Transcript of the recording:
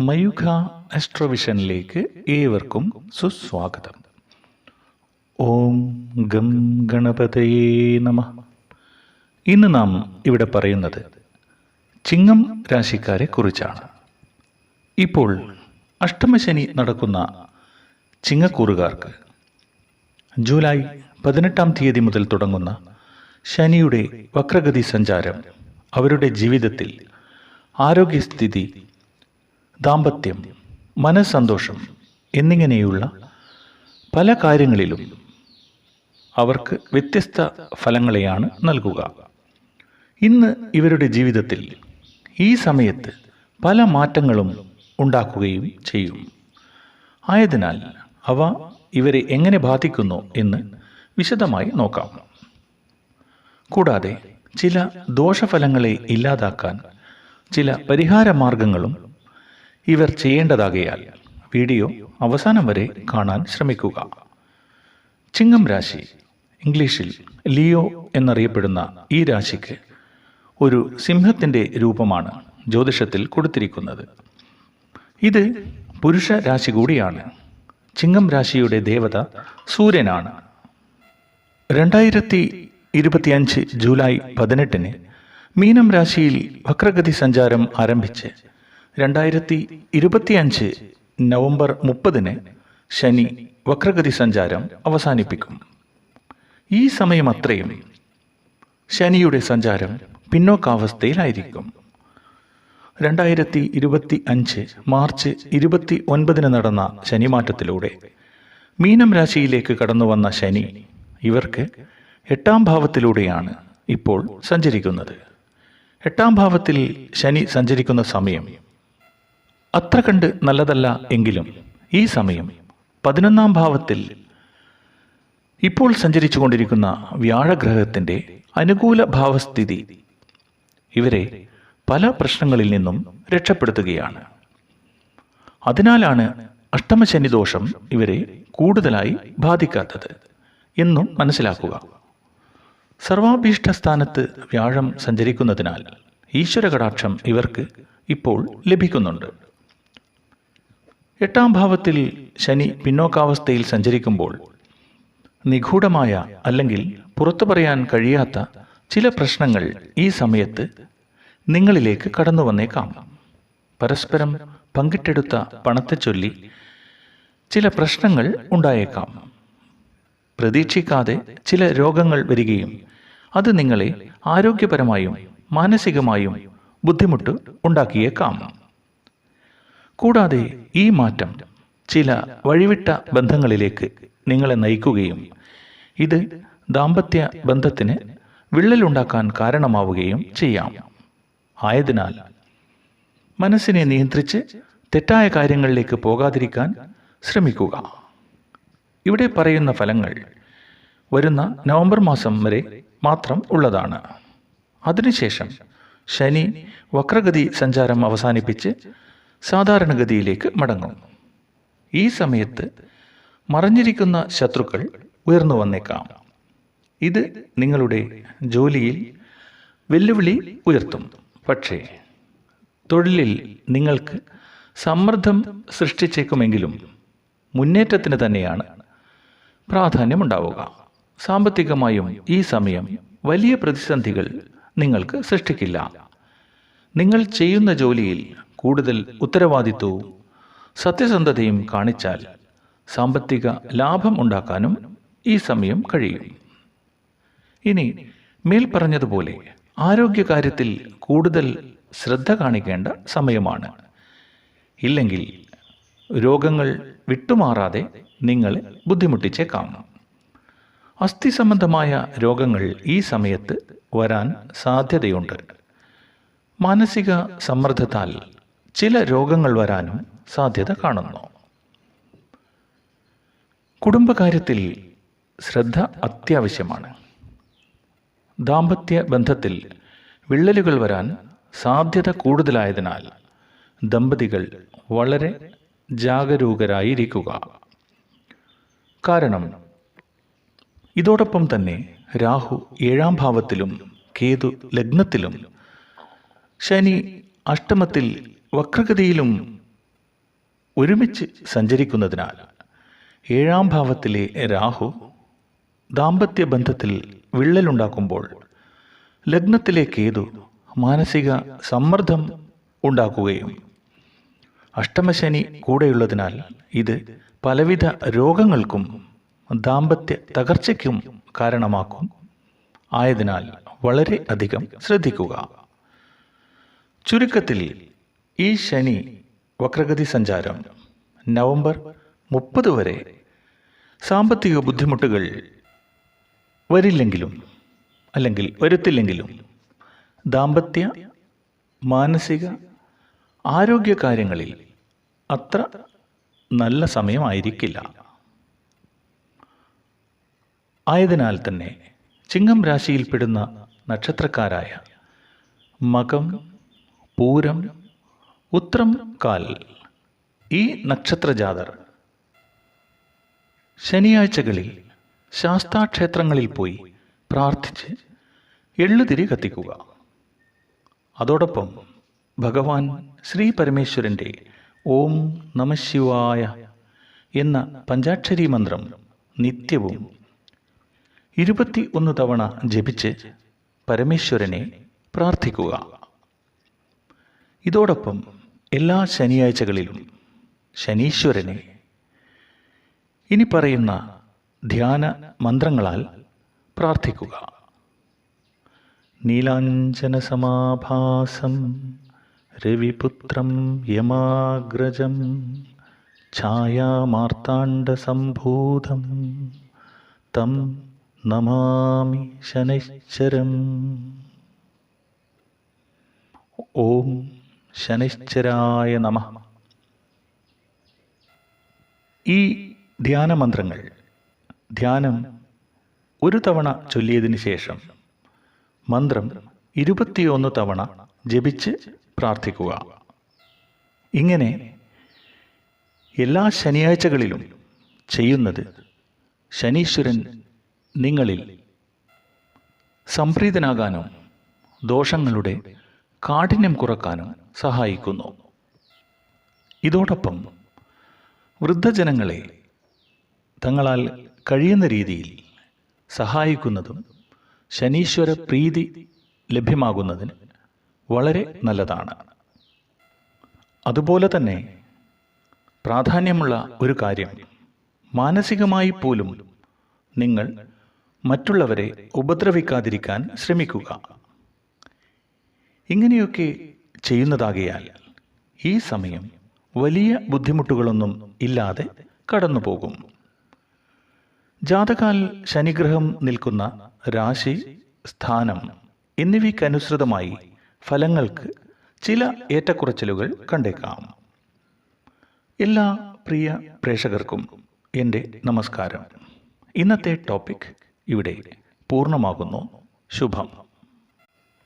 മയുഖ അസ്ട്രോവിഷനിലേക്ക് ഏവർക്കും സുസ്വാഗതം. ഓം ഗം ഗണപതയേ നമ. ഇന്ന് നാം ഇവിടെ പറയുന്നത് ചിങ്ങം രാശിക്കാരെ കുറിച്ചാണ്. ഇപ്പോൾ അഷ്ടമശനി നടക്കുന്ന ചിങ്ങക്കൂറുകാർക്ക് ജൂലൈ പതിനെട്ടാം തീയതി മുതൽ തുടങ്ങുന്ന ശനിയുടെ വക്രഗതി സഞ്ചാരം അവരുടെ ജീവിതത്തിൽ ആരോഗ്യസ്ഥിതി ദാമ്പത്യം മനസ്സന്തോഷം എന്നിങ്ങനെയുള്ള പല കാര്യങ്ങളിലും അവർക്ക് വ്യത്യസ്ത ഫലങ്ങളെയാണ് നൽകുക. ഇന്ന് ഇവരുടെ ജീവിതത്തിൽ ഈ സമയത്ത് പല മാറ്റങ്ങളും ഉണ്ടാക്കുകയും ചെയ്യും. ആയതിനാൽ അവ ഇവരെ എങ്ങനെ ബാധിക്കുന്നു എന്ന് വിശദമായി നോക്കാം. കൂടാതെ ചില ദോഷഫലങ്ങളെ ഇല്ലാതാക്കാൻ ചില പരിഹാര മാർഗങ്ങളും ഇവർ ചെയ്യേണ്ടതാകയാൽ വീഡിയോ അവസാനം വരെ കാണാൻ ശ്രമിക്കുക. ചിങ്ങം രാശി ഇംഗ്ലീഷിൽ ലിയോ എന്നറിയപ്പെടുന്ന ഈ രാശിക്ക് ഒരു സിംഹത്തിന്റെ രൂപമാണ് ജ്യോതിഷത്തിൽ കൊടുത്തിരിക്കുന്നത്. ഇത് പുരുഷ രാശി കൂടിയാണ്. ചിങ്ങം രാശിയുടെ ദേവത സൂര്യനാണ്. രണ്ടായിരത്തി ഇരുപത്തിയഞ്ച് ജൂലൈ പതിനെട്ടിന് മീനം രാശിയിൽ വക്രഗതി സഞ്ചാരം ആരംഭിച്ച് രണ്ടായിരത്തി ഇരുപത്തിയഞ്ച് നവംബർ മുപ്പതിന് ശനി വക്രഗതി സഞ്ചാരം അവസാനിപ്പിക്കും. ഈ സമയം അത്രയും ശനിയുടെ സഞ്ചാരം പിന്നോക്കാവസ്ഥയിലായിരിക്കും. രണ്ടായിരത്തി ഇരുപത്തി അഞ്ച് മാർച്ച് ഇരുപത്തി ഒൻപതിന് നടന്ന ശനിമാറ്റത്തിലൂടെ മീനം രാശിയിലേക്ക് കടന്നു വന്ന ശനി ഇവർക്ക് എട്ടാം ഭാവത്തിലൂടെയാണ് ഇപ്പോൾ സഞ്ചരിക്കുന്നത്. എട്ടാം ഭാവത്തിൽ ശനി സഞ്ചരിക്കുന്ന സമയം അത്ര കണ്ട് നല്ലതല്ല എങ്കിലും ഈ സമയം പതിനൊന്നാം ഭാവത്തിൽ ഇപ്പോൾ സഞ്ചരിച്ചു കൊണ്ടിരിക്കുന്ന വ്യാഴഗ്രഹത്തിന്റെ അനുകൂല ഭാവസ്ഥിതി ഇവരെ പല പ്രശ്നങ്ങളിൽ നിന്നും രക്ഷപ്പെടുത്തുകയാണ്. അതിനാലാണ് അഷ്ടമശനി ദോഷം ഇവരെ കൂടുതലായി ബാധിക്കാത്തത് എന്നും മനസ്സിലാക്കുക. സർവാഭീഷ്ട സ്ഥാനത്ത് വ്യാഴം സഞ്ചരിക്കുന്നതിനാൽ ഈശ്വര കടാക്ഷം ഇവർക്ക് ഇപ്പോൾ ലഭിക്കുന്നുണ്ട്. എട്ടാം ഭാവത്തിൽ ശനി പിന്നോക്കാവസ്ഥയിൽ സഞ്ചരിക്കുമ്പോൾ നിഗൂഢമായ അല്ലെങ്കിൽ പുറത്തു പറയാൻ കഴിയാത്ത ചില പ്രശ്നങ്ങൾ ഈ സമയത്ത് നിങ്ങളിലേക്ക് കടന്നു വന്നേക്കാം. പരസ്പരം പങ്കിട്ടെടുത്ത പണത്തെ ചൊല്ലി ചില പ്രശ്നങ്ങൾ ഉണ്ടായേക്കാം. പ്രതീക്ഷിക്കാതെ ചില രോഗങ്ങൾ വരികയും അത് നിങ്ങളെ ആരോഗ്യപരമായും മാനസികമായും ബുദ്ധിമുട്ട് ഉണ്ടാക്കിയേക്കാം. കൂടാതെ ഈ മാറ്റം ചില വഴിവിട്ട ബന്ധങ്ങളിലേക്ക് നിങ്ങളെ നയിക്കുകയും ഇത് ദാമ്പത്യ ബന്ധത്തിന് വിള്ളലുണ്ടാക്കാൻ കാരണമാവുകയും ചെയ്യാം. ആയതിനാൽ മനസ്സിനെ നിയന്ത്രിച്ച് തെറ്റായ കാര്യങ്ങളിലേക്ക് പോകാതിരിക്കാൻ ശ്രമിക്കുക. ഇവിടെ പറയുന്ന ഫലങ്ങൾ വരുന്ന നവംബർ മാസം വരെ മാത്രം ഉള്ളതാണ്. അതിനുശേഷം ശനി വക്രഗതി സഞ്ചാരം അവസാനിപ്പിച്ച് സാധാരണഗതിയിലേക്ക് മടങ്ങും. ഈ സമയത്ത് മറഞ്ഞിരിക്കുന്ന ശത്രുക്കൾ ഉയർന്നു വന്നേക്കാം. ഇത് നിങ്ങളുടെ ജോലിയിൽ വെല്ലുവിളി ഉയർത്തും. പക്ഷേ തൊഴിലിൽ നിങ്ങൾക്ക് സമ്മർദ്ദം സൃഷ്ടിച്ചേക്കുമെങ്കിലും മുന്നേറ്റത്തിന് തന്നെയാണ് പ്രാധാന്യമുണ്ടാവുക. സാമ്പത്തികമായും ഈ സമയം വലിയ പ്രതിസന്ധികൾ നിങ്ങൾക്ക് സൃഷ്ടിക്കില്ല. നിങ്ങൾ ചെയ്യുന്ന ജോലിയിൽ കൂടുതൽ ഉത്തരവാദിത്വവും സത്യസന്ധതയും കാണിച്ചാൽ സാമ്പത്തിക ലാഭം ഉണ്ടാക്കാനും ഈ സമയം കഴിയും. ഇനി മേൽ പറഞ്ഞതുപോലെ ആരോഗ്യകാര്യത്തിൽ കൂടുതൽ ശ്രദ്ധ കാണിക്കേണ്ട സമയമാണ്. ഇല്ലെങ്കിൽ രോഗങ്ങൾ വിട്ടുമാറാതെ നിങ്ങളെ ബുദ്ധിമുട്ടിച്ചേക്കാം. അസ്ഥി സംബന്ധമായ രോഗങ്ങൾ ഈ സമയത്ത് വരാൻ സാധ്യതയുണ്ട്. മാനസിക സമ്മർദ്ദത്താൽ ചില രോഗങ്ങൾ വരാനും സാധ്യത കാണുന്നു. കുടുംബകാര്യത്തിൽ ശ്രദ്ധ അത്യാവശ്യമാണ്. ദാമ്പത്യ ബന്ധത്തിൽ വിള്ളലുകൾ വരാൻ സാധ്യത കൂടുതലായതിനാൽ ദമ്പതികൾ വളരെ ജാഗരൂകരായിരിക്കുക. കാരണം ഇതോടൊപ്പം തന്നെ രാഹു ഏഴാം ഭാവത്തിലും കേതു ലഗ്നത്തിലും ശനി അഷ്ടമത്തിൽ വക്രഗതിയിലും ഒരുമിച്ച് സഞ്ചരിക്കുന്നതിനാൽ ഏഴാം ഭാവത്തിലെ രാഹു ദാമ്പത്യ ബന്ധത്തിൽ വിള്ളലുണ്ടാക്കുമ്പോൾ ലഗ്നത്തിലെ കേതു മാനസിക സമ്മർദ്ദം ഉണ്ടാക്കുകയും അഷ്ടമശനി കൂടെയുള്ളതിനാൽ ഇത് പലവിധ രോഗങ്ങൾക്കും ദാമ്പത്യ തകർച്ചയ്ക്കും കാരണമാക്കും. ആയതിനാൽ വളരെ അധികം ശ്രദ്ധിക്കുക. ചുരുക്കത്തിൽ ഈ ശനി വക്രഗതി സഞ്ചാരം നവംബർ മുപ്പത് വരെ. സാമ്പത്തിക ബുദ്ധിമുട്ടുകൾ വരില്ലെങ്കിലും അല്ലെങ്കിൽ വരുത്തില്ലെങ്കിലും ദാമ്പത്യ മാനസിക ആരോഗ്യ കാര്യങ്ങളിൽ അത്ര നല്ല സമയമായിരിക്കില്ല. ആയതിനാൽ തന്നെ ചിങ്ങം രാശിയിൽപ്പെടുന്ന നക്ഷത്രക്കാരായ മകം പൂരം ഉത്രം കാൽ. ഈ നക്ഷത്രജാതർ ശനിയാഴ്ചകളിൽ ശാസ്താക്ഷേത്രങ്ങളിൽ പോയി പ്രാർത്ഥിച്ച് എള്ളുതിരി കത്തിക്കുക. അതോടൊപ്പം ഭഗവാൻ ശ്രീ പരമേശ്വരന്റെ ഓം നമശിവായ എന്ന പഞ്ചാക്ഷരി മന്ത്രം നിത്യവും ഇരുപത്തി ഒന്ന് തവണ ജപിച്ച് പരമേശ്വരനെ പ്രാർത്ഥിക്കുക. ഇതോടൊപ്പം എല്ലാ ശനിയാഴ്ചകളിലും ശനീശ്വരനെ ഇനി പറയുന്ന ധ്യാന മന്ത്രങ്ങളാൽ പ്രാർത്ഥിക്കുക. നീലാഞ്ജന സമാഭാസം രവിപുത്രം യമാഗ്രജം ഛായാമാർത്താണ്ഡസംഭൂതം തം നമാമി ശനശ്ചരം. ഓം ശനൈശ്ചരായ നമ. ഈ ധ്യാന മന്ത്രങ്ങൾ ധ്യാനം ഒരു തവണ ചൊല്ലിയതിനു ശേഷം മന്ത്രം ഇരുപത്തിയൊന്ന് തവണ ജപിച്ച് പ്രാർത്ഥിക്കുക. ഇങ്ങനെ എല്ലാ ശനിയാഴ്ചകളിലും ചെയ്യുന്നത് ശനീശ്വരൻ നിങ്ങളിൽ സംപ്രീതനാകാനും ദോഷങ്ങളുടെ കാഠിന്യം കുറക്കാനും സഹായിക്കുന്നു. ഇതോടൊപ്പം വൃദ്ധജനങ്ങളെ തങ്ങളാൽ കഴിയുന്ന രീതിയിൽ സഹായിക്കുന്നതും ശനീശ്വര പ്രീതി ലഭ്യമാകുന്നതിന് വളരെ നല്ലതാണ്. അതുപോലെ തന്നെ പ്രാധാന്യമുള്ള ഒരു കാര്യം മാനസികമായി പോലും നിങ്ങൾ മറ്റുള്ളവരെ ഉപദ്രവിക്കാതിരിക്കാൻ ശ്രമിക്കുക. ഇങ്ങനെയൊക്കെ ചെയ്യുന്നതാകിയാൽ ഈ സമയം വലിയ ബുദ്ധിമുട്ടുകളൊന്നും ഇല്ലാതെ കടന്നുപോകും. ജാതകാൽ ശനിഗ്രഹം നിൽക്കുന്ന രാശി സ്ഥാനം എന്നിവയ്ക്കനുസൃതമായി ഫലങ്ങൾക്ക് ചില ഏറ്റക്കുറച്ചിലുകൾ കണ്ടേക്കാം. എല്ലാ പ്രിയ പ്രേക്ഷകർക്കും എന്റെ നമസ്കാരം. ഇന്നത്തെ ടോപ്പിക് ഇവിടെ പൂർണമാകുന്നു. ശുഭം.